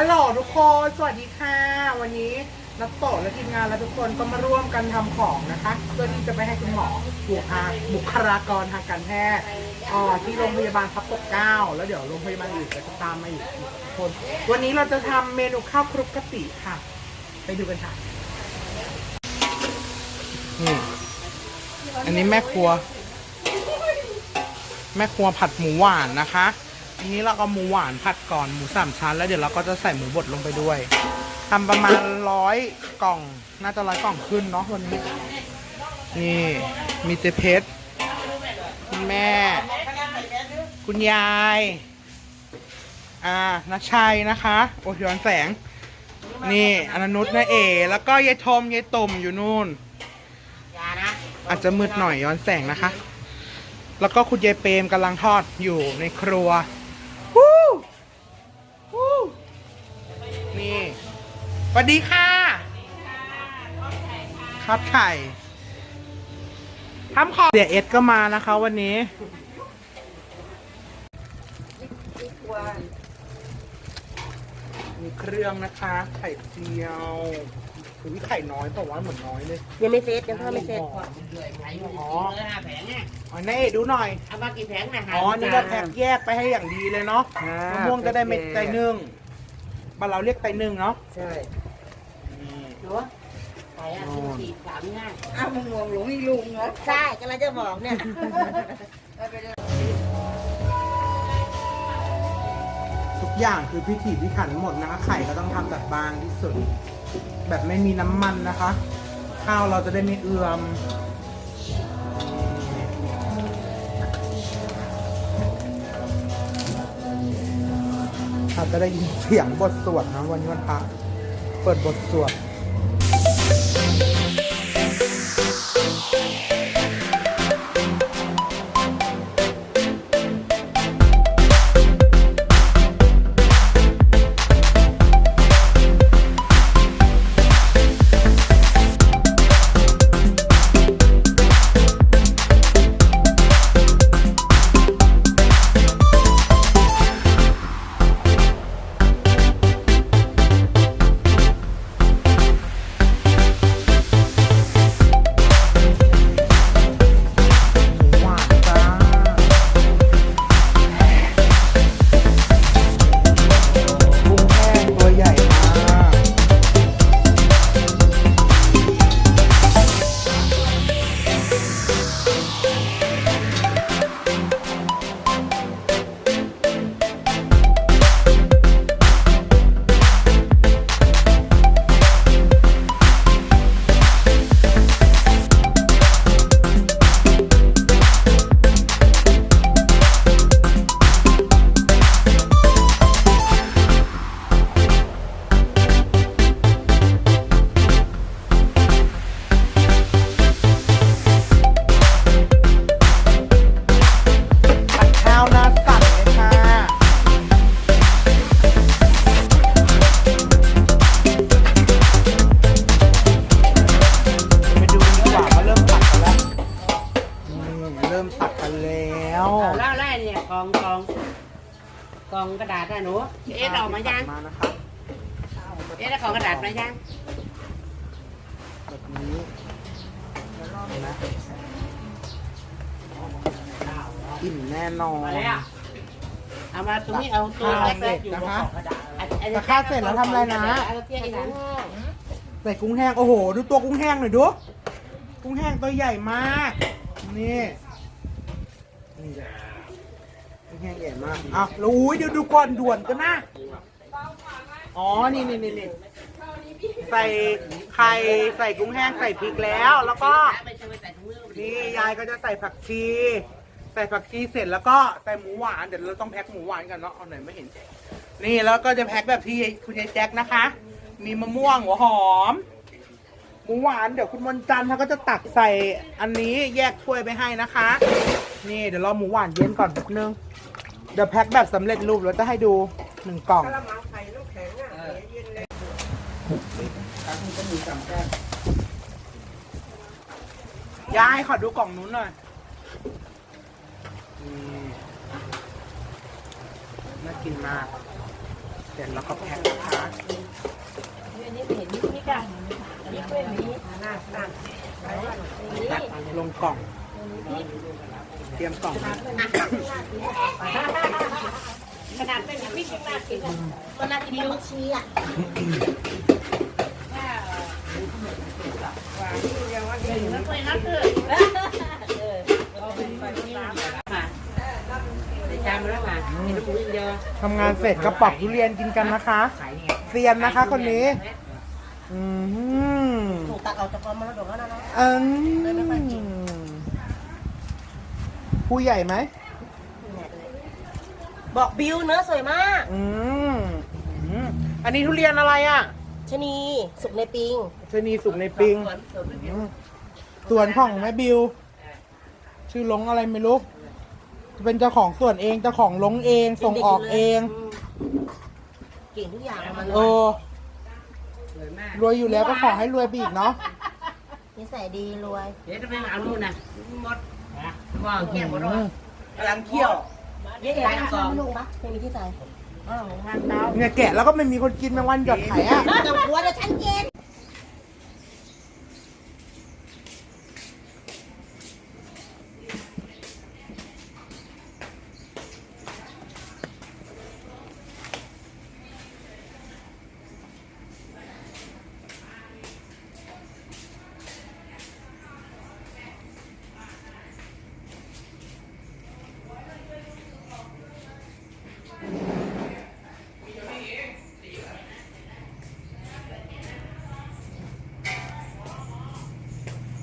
ฮัลโหลทุกคน สวัสดีค่ะ วันนี้นักโตะและทีมงานและทุกคนก็มาร่วมกันทำของนะคะเพื่อที่จะไปให้คุณหมอบุคลาบุคลากรทางการแพทย์ที่โรงพยาบาลพระปกเกล้าแล้วเดี๋ยวโรงพยาบาลอื่นจะตามมาอีกคน วันนี้เราจะทำเมนูข้าวคลุกกะปิค่ะ ไปดูกันค่ะนี่อันนี้แม่ครัว แม่ครัวผัดหมูหวานนะคะ อันนี้เราก็หมูหวานผัดก่อนหมูสามชั้น แล้วเดี๋ยวเราก็จะใส่หมูบดลงไปด้วยทำประมาณร้อยกล่อง น่าจะร้อยกล่องขึ้นเนาะวันนี้ นี่มีเจเพชรคุณแม่ คุณยาย อ่านัชชัยนะคะ โอ้ยย้อนแสง นี่อนันนุชนะเอ แล้วก็ยายทมยายตุ่มอยู่นู่น อาจจะมืดหน่อยย้อนแสงนะคะ แล้วก็คุณยายเปรมกำลังทอดอยู่ในครัว วัสดีค่ะทอดไข่ทำของเสียเอ็ดก็มานะคะ วันนี้ มีเครื่องนะคะ ไข่เจียวคือไข่น้อยแต่ว่าเหมือนน้อยเลยยังไม่เสร็จยังทอดไม่เสร็จอ๋ออ๋อนี่ดูหน่อยเอามากี่แผงนะฮะอ๋อนี่ก็แพ็กแยกไปให้อย่างดีเลยเนาะมะม่วงจะได้เม็ดไตนึ่งบ้านเราเรียกไตนึ่งเนาะใช่ นี่หนูไปอะสี่สามง่ายอ้าวมึงงงหลงอีลุงเหรอใช่กำลังจะบอกเนี่ยทุกอย่างคือพิถีพิถันหมดนะคะ ไข่ก็ต้องทำแบบบางที่สุด แบบไม่มีน้ำมันนะคะ ข้าวเราจะได้ไม่เอื่อม อาจจะได้ยินเสียงบทสวดนะวันนี้วันพระเปิดบทสวด กองกระดาษนะหนูเอ๊ะออกมายังมานะครับเอ๊ะแล้วของกระดาษมายังแบบนี้นะอิ่มแน่นอนมาแล้วเอามาตรงนี้เอาตัวแรกๆอยู่บนกระดาษแต่ข้าวเสร็จแล้วทำอะไรนะเอาเทียบอีกนะใส่กุ้งแห้งโอ้โห ดูตัวกุ้งแห้งหน่อยดูกุ้งแห้งตัวใหญ่มากนี่นี่กุ้ง แห้งใหญ่มากอ้าวแล้วอุ้ยเดี๋ยวดูก่อนด่วนกันนะ อ๋อ นี่นี่นี่นี่ใส่ไข่ใส่กุ้งแห้งใส่พริกแล้ว แล้วก็ นี่ยายก็จะใส่ผักชี ใส่ผักชีเสร็จแล้วก็ใส่หมูหวาน เดี๋ยวเราต้องแพ็คหมูหวานกันเนาะ เอาไหนไม่เห็น นี่แล้วก็จะแพ็คแบบที่คุณยายแจ็คนะคะ มีมะม่วงหัวหอม หมูหวานเดี๋ยวคุณมนจันทร์เขาก็จะตักใส่อันนี้แยกถ้วยไปให้นะคะ นี่เดี๋ยวรอหมูหวานเย็นก่อนนึง เดี๋ยวแพ็คแบบสำเร็จรูปแล้วจะให้ดูหนึ่งกล่องกระมังไข่ลูกแข็งอะเย็นเลยยายขอดูกล่องนู้นหน่อยนี่น่ากินมากเดี๋ยวเราก็แพ็คนะคะอันนี้เห็นนี่นี่กันอันนี้เป็นนี้หน้าตั้งนี่ลงกล่อง เตรียมกล่องขนาดเป็นอย่างพี่ข้างหน้ากินอะมันน่ากินลูกชี้อะยังว่าแล้วไปนัดเถอะเออเอาเป็นไปที่ร้านมาในจานมาแล้วมาเห็นลูกอินเดียทำงานเสร็จก็ปอกทุเรียนกินกันนะคะขายยังไงเซียนนะคะคนนี้ อืมถูกตักเอาจากกองมรดกแล้วนะอืม ผู้ใหญ่ไหม บอกบิวเนื้อสวยมากอืมอืมอันนี้ทุเรียนอะไรอะชะนีสุกในปิง ชะนีสุกในปิงอืมสวนของแม่บิว ชื่อลงอะไรไม่รู้จะเป็นเจ้าของสวนเอง เจ้าของลงเอง ส่งออกเอง เก่งทุกอย่างมันเออสวยมากรวยอยู่แล้วก็ขอให้รวยไปอีกเนาะ นิสัยดีรวย เดี๋ยวจะไปเอานู่นนะหมด ว่างเงี้ยหมดอืมกำลังเคี่ยวเย้เอ๋ไปทำลุงปะไม่มีที่ใส่เนี่ยแกะแล้วก็ไม่มีคนกินแมงวันหยดไข่อะต้องกลัวเดี๋ยวฉันเย็น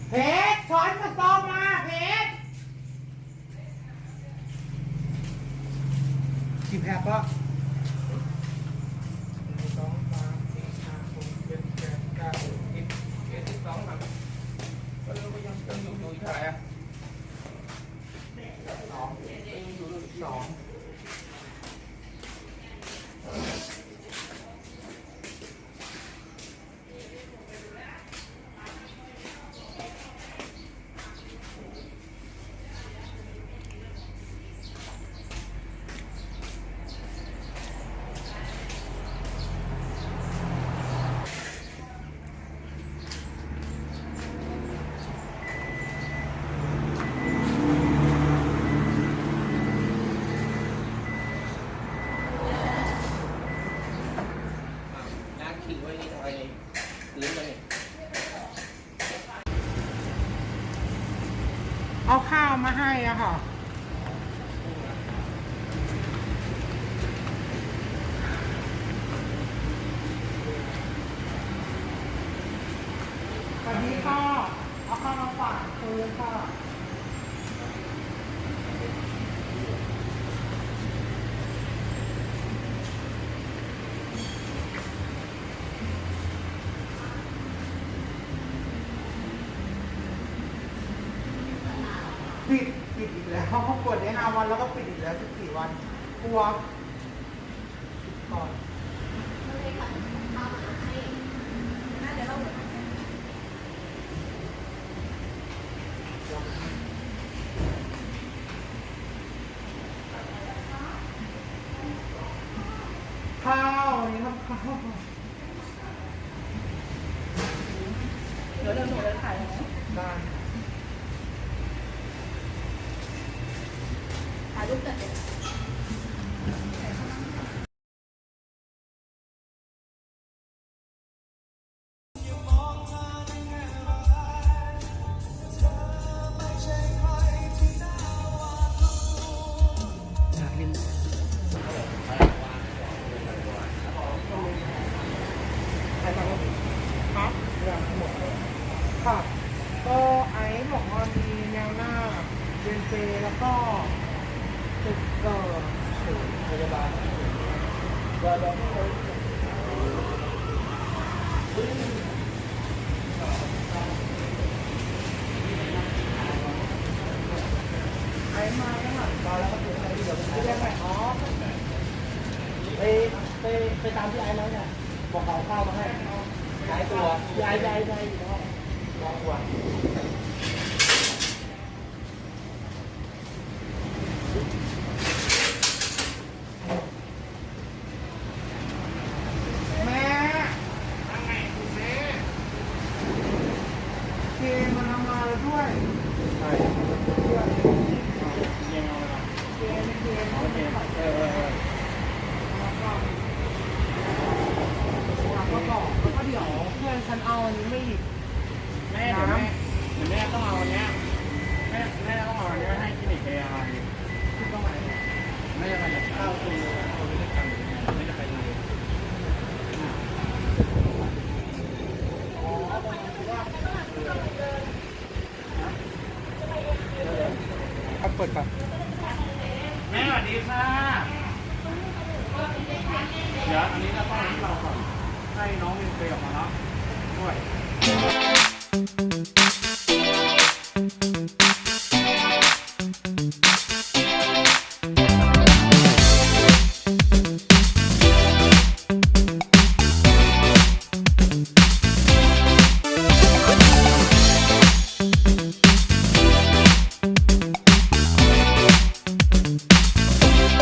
เพชรช้อนมาซอมมาเพชรกี่แพ็คก็สองสามสี่ห้าหกเจ็ดแปดเก้าสิบเอ็ดสิบสองครับก็เลยก็ยังยังอยู่อยู่เท่าไหร่อะสองยังอยู่สอง ล้างขิงไว้นี่ทำไมลื้อเลย เอาข้าว มาให้อะค่ะ วันนี้ก็เอาข้าวมาฝากคืนค่ะ ปิดปิดอีกแล้ว เขาเปิดได้ห้าวันแล้วก็ปิดอีกแล้วสิบสี่วันกลัวปิดก่อนข้าวนี่ครับข้าวเดี๋ยวเดี๋ยวหนูเลยขายได้ ไปเรียกไปอ๋อไปไปไปตามที่ไอซ์แล้วเนี่ยบอกเขาข้าวมาให้ย้ายตัวย้ายย้ายย้ายอยู่แล้วรอตัว